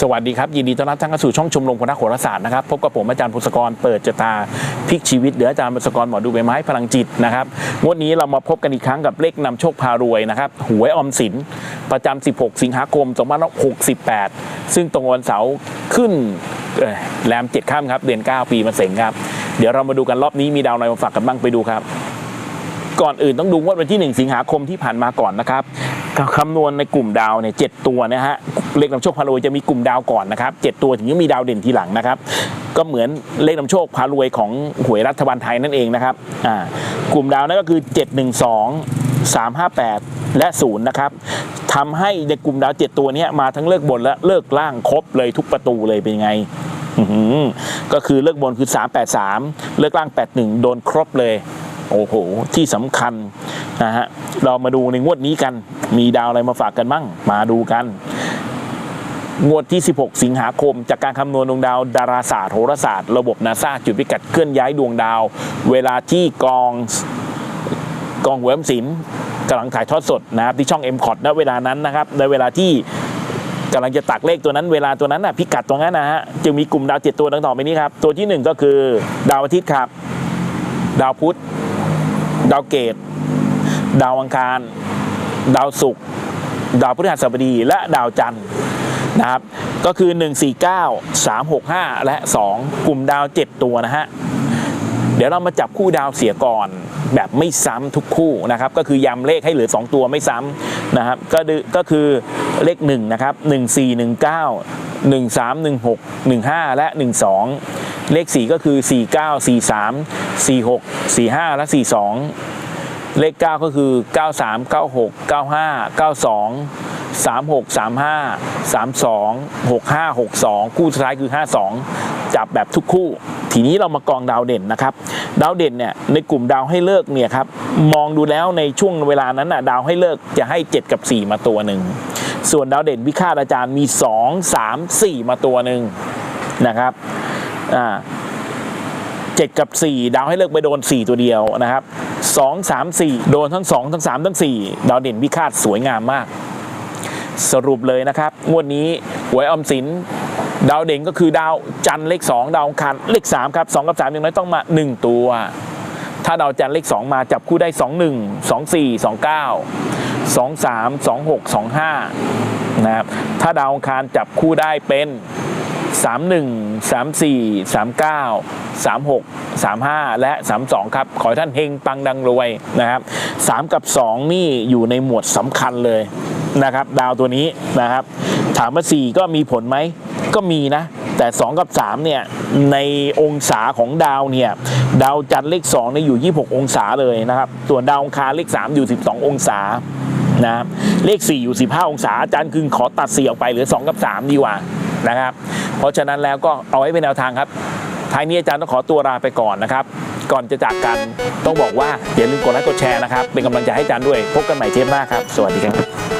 สวัสดีครับ ยินดีต้อนรับท่านเข้าสู่ช่องชมรมคนนักโหราศาสตร์นะครับพบกับผมอาจารย์พุทธกรเปิดจตาพลิกชีวิตหรืออาจารย์พุทธกรหมอดูใบไม้พลังจิตนะครับงวดนี้เรามาพบกันอีกครั้งกับเลขนำโชคพารวยนะครับหวยออมสินประจำ16 สิงหาคม2568 ซึ่งตรงวันเสาร์ขึ้นแรม7ข้ามครับเดือน 9 ปีมะเสงครับ เดี๋ยวเรามาดูกันรอบนี้มีดาวอะไรมาฝากกันบ้างไปดูครับ ก่อนอื่นต้องดูงวดวันที่ 1 สิงหาคมที่ผ่านมาก่อนนะครับคำนวณในกลุ่มดาวเนี่ยเจ็ดตัวนะฮะเลขนำโชคพารวยจะมีกลุ่มดาวก่อนนะครับเจ็ดตัวถึงจะมีดาวเด่นทีหลังนะครับก็เหมือนเลขนำโชคพารวยของหวยรัฐบาลไทยนั่นเองนะครับอ่ากลุ่มดาวนั่นก็คือ 712 358 และ 0 นะครับทำให้ในกลุ่มดาว 7 ตัวนี้มาทั้งเลิกบนและเลิกล่างครบเลยทุกประตูเลยเป็นไงก็คือเลิกบนคือ 383 เลิกล่าง 81 โดนครบเลย โอ้โห ที่สำคัญนะฮะ เรามาดูในงวดนี้กัน มีดาวอะไรมาฝากกันบ้าง มาดูกัน งวดที่ 16 สิงหาคม จากการคำนวณดวงดาว ดาราศาสตร์โหราศาสตร์ระบบนาซาจุดพิกัดเคลื่อนย้ายดวงดาว เวลาที่กองกองหวยออมสินกำลังถ่ายทอดสดนะครับที่ช่อง m c o t ณเวลานั้นนะครับในเวลาที่กำลังจะตักเลขตัวนั้นเวลาตัวนั้นน่ะพิกัดตรงนั้นนะฮะจึงมีกลุ่มดาวเจ็ดตัวดังต่อไปนี้ครับ ตัวที่หนึ่งก็คือดาวอาทิตย์ครับ ดาวพุธ ดาวเกต ดาวอังคาร ดาวศุกร์ดาวพฤหัสบดีและดาวจันทร์นะครับ ก็คือ 149 365 และ 2 กลุ่มดาว 7 ตัวนะฮะ เดี๋ยวเรามาจับคู่ดาวเสียก่อนแบบไม่ซ้ำทุกคู่นะครับ ก็คือยำเลขให้เหลือ 2 ตัวไม่ซ้ำนะครับ ก็ก็คือเลข1นะครับ 1419 1316 15 และ 12 เลข 4 ก็คือ 49 43 46 45 และ 42 เลข 9 ก็คือ 93 96 95 92 36 35 32 65 62 คู่สุดท้ายคือ 52 จับแบบทุกคู่ ทีนี้เรามากองดาวเด่นนะครับ ดาวเด่นเนี่ยในกลุ่มดาวให้เลิกเนี่ยครับ มองดูแล้วในช่วงเวลานั้นน่ะดาวให้เลิกจะให้ 7 กับ 4 มาตัวหนึ่ง ส่วนดาวเด่นวิฆาตอาจารย์มี 2 3 4 มาตัวหนึ่งนะครับอ่าเจ็ดกับ 4 ดาวให้เลิกไปโดน 4 ตัวเดียวนะครับ 2 3 4 โดนทั้ง 2 ทั้ง 3 ทั้ง 4 ดาวเด่นวิฆาตสวยงามมาก สรุปเลยนะครับ งวดนี้หวยออมสิน ดาวเด่นก็คือดาวจันเลข 2 ดาวอังคารเลข 3 ครับ 2 กับ 3 อย่างน้อยต้องมา 1 ตัว ถ้าดาวจันเลข 2 มาจับคู่ได้ 2 1 2 4 2 9 2 3 2 6 2 5 นะครับ ถ้าดาวอังคารจับคู่ได้เป็น 31 34 39 36 35 และ 32 ครับ ขอให้ท่านเฮงปังดังรวยนะครับ 3 กับ 2 นี่อยู่ในหมวดสำคัญเลยนะครับ ดาวตัวนี้นะครับ ถามว่า 4 ก็มีผลไหม ก็มีนะ แต่ 2 กับ 3 เนี่ย ในองศาของดาวเนี่ย ดาวจันทร์เลข2เนี่ยอยู่ 26 องศาเลยนะครับ ส่วนดาวองคารเลข 3 อยู่ 12 องศา นะครับเลข 4 อยู่ 15 องศาอาจารย์คือขอตัด 4 ออกไปเหลือ 2 กับ 3 ดีกว่านะครับ เพราะฉะนั้นแล้วก็เอาไว้เป็นแนวทางครับท้ายนี้อาจารย์ต้องขอตัวลาไปก่อนนะครับ ก่อนจะจากกันต้องบอกว่าอย่าลืมกดไลค์กดแชร์นะครับ เป็นกำลังใจให้อาจารย์ด้วย พบกันใหม่เทปหน้าครับ สวัสดีครับ